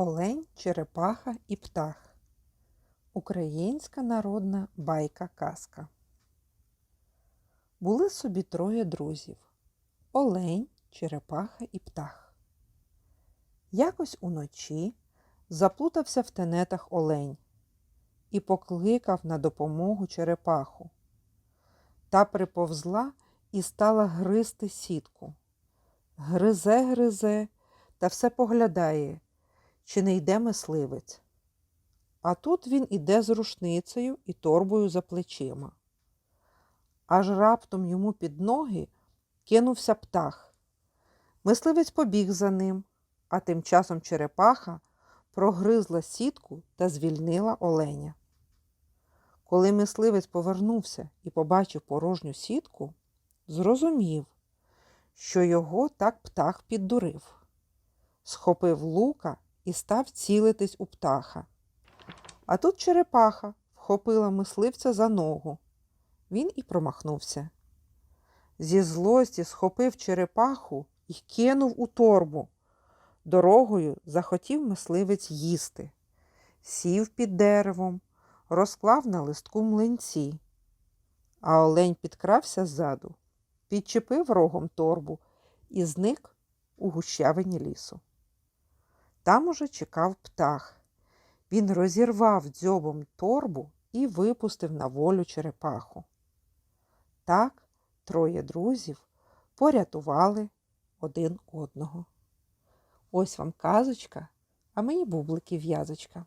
Олень, черепаха і птах. Українська народна байка казка. Були собі троє друзів Олень, черепаха і птах. Якось уночі заплутався в тенетах олень і покликав на допомогу черепаху. Та приповзла і стала гризти сітку. Гризе, гризе та все поглядає, чи не йде мисливець. А тут він іде з рушницею і торбою за плечима. Аж раптом йому під ноги кинувся птах. Мисливець побіг за ним, а тим часом черепаха прогризла сітку та звільнила оленя. Коли мисливець повернувся і побачив порожню сітку, зрозумів, що його так птах піддурив. Схопив лука і став цілитись у птаха. А тут черепаха вхопила мисливця за ногу. Він і промахнувся. Зі злості схопив черепаху і кинув у торбу. Дорогою захотів мисливець їсти. Сів під деревом, розклав на листку млинці. А олень підкрався ззаду, підчепив рогом торбу і зник у гущавині лісу. Там уже чекав птах. Він розірвав дзьобом торбу і випустив на волю черепаху. Так троє друзів порятували один одного. Ось вам казочка, а мені бублики в'язочка.